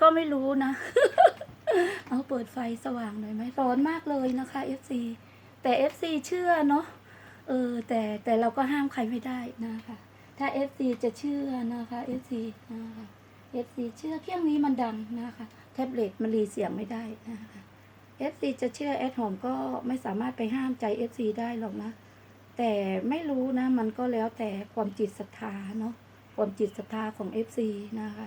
ก็ไม่รู้นะ เอาเปิดไฟสว่างหน่อยไหมร้อนมากเลยนะคะ FC แต่ FC เชื่อเนาะเออแต่แต่เราก็ห้ามใครไม่ได้นะคะ ถ้า FC จะเชื่อนะคะ FC นะคะ FC เชื่อเครื่องนี้มันดังนะคะ แท็บเล็ตมันรีเสียงไม่ได้นะคะ FC จะเชื่อแอดหอมก็ไม่สามารถไปห้ามใจ FC ได้หรอกนะ แต่ไม่รู้นะมันก็แล้วแต่ความจิตศรัทธาเนาะความจิตศรัทธาของ FC นะคะ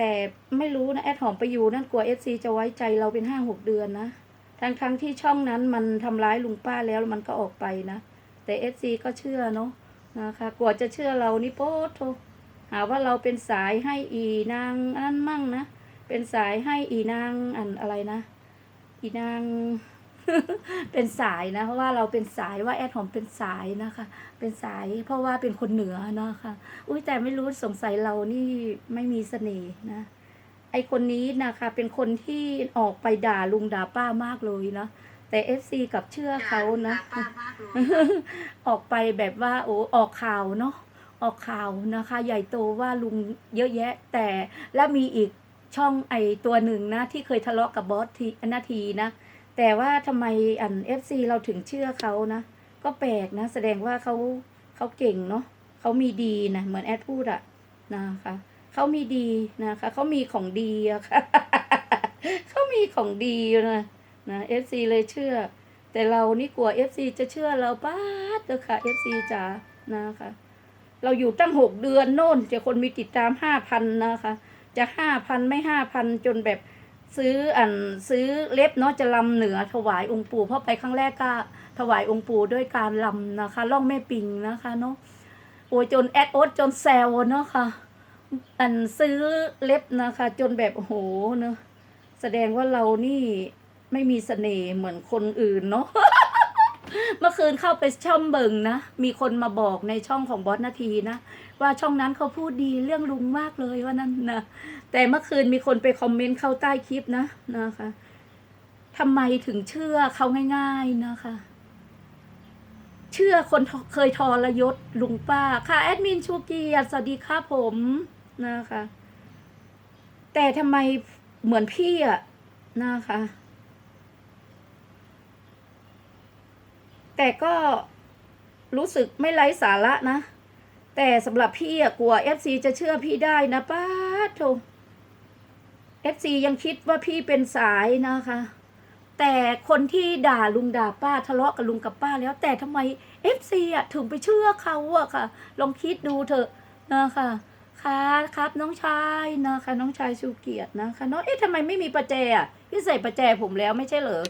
แต่ไม่รู้นะแอดหอมไปอยู่นั่นกลัว FC จะไว้ใจเราเป็นห้าหกเดือนนะทั้งทั้งที่ช่องนั้นมันทำร้ายลุงป้าแล้วมันก็ออกไปนะ แต่ FC ก็เชื่อเนาะนะคะกว่าจะเชื่อเรานี่โป๊ะโทหาว่าเราเป็นสายให้อีนางนนั้นมั่งนะ เป็นสายให้อีนางอันอะไรนะ อีนาง เป็นสายนะ เพราะว่าเราเป็นสายว่าแอดหอมเป็นสายนะคะ เป็นสายเพราะว่าเป็นคนเหนือนะคะ อุ้ยแต่ไม่รู้สงสัยเรานี่ไม่มีเสน่ห์นะ ไอคนนี้นะคะ เป็นคนที่ออกไปด่าลุงด่าป้ามากเลยนะแต่เอฟซีกับเชื่อเขานะ ออกไปแบบว่าโอ้ออกข่าวเนาะออกข่าวนะคะ ใหญ่โตว่าลุงเยอะแยะ แต่แล้วมีอีกช่องไอตัวหนึ่งนะ ที่เคยทะเลาะกับบอสทีนาทีนะ แต่ว่าทำไมอันเอฟซีเราถึงเชื่อเขานะ ก็แปลกนะ แสดงว่าเขาเขาเก่งเนาะเขามีดีนะ เหมือนแอดพูดอะนะคะเขามีดีนะคะเขามีของดีอะค่ะเขามีของดีนะนะเอฟซีเลยเชื่อ แต่เรานี่กลัวเอฟซีจะเชื่อเราป้าดเถอะค่ะเอฟซีจ๋านะคะเราอยู่ตั้งหกเดือนโน่นจะคนมีติดตามห้าพันนะคะ จะห้าพันไม่ห้าพันจนแบบ ซื้ออันซื้อเล็บเนาะจะลำเหนือถวายองค์ปู่เพราะไปครั้งแรกก็ถวายองค์ปู่ด้วยการลำนะคะล่องแม่ปิงนะคะเนาะโอ้ยจนแอดโอ๊ตจนแซวเนาะค่ะ อันซื้อเล็บนะคะ จนแบบโอ้โหเนาะแสดงว่าเรานี่ไม่มีเสน่ห์เหมือนคนอื่นเนาะเมื่อคืนเข้าไปช่องเบิงนะ มีคนมาบอกในช่องของบอสนาทีนะ ว่าช่องนั้นเขาพูดดีเรื่องลุงมากเลยว่านั่นนะแต่เมื่อคืนมีคนไปคอมเมนต์เข้าใต้คลิปนะนะคะทำไมถึงเชื่อเขาง่าย ๆนะคะ เชื่อคนเคยทรยศลุงป้าค่ะแอดมินชูเกียรติสวัสดีค่ะผมนะคะ แต่ทำไมเหมือนพี่อะนะคะ แต่ก็รู้สึกไม่ไร้สาระนะ แต่สำหรับพี่อะกลัว FC จะเชื่อพี่ได้นะป้าโถ FC ยังคิดว่าพี่เป็นสายนะคะ แต่คนที่ด่าลุงด่าป้าทะเลาะกับลุงกับป้าแล้ว แต่ทำไม FC อะถึงไปเชื่อเขาอะค่ะ ลองคิดดูเถอะนะคะค่ะครับน้องชายนะคะ น้องชายชูเกียรตินะคะเนาะเอ๊ะทำไมไม่มีประแจอะพี่ใส่ประแจผมแล้วไม่ใช่เหรอ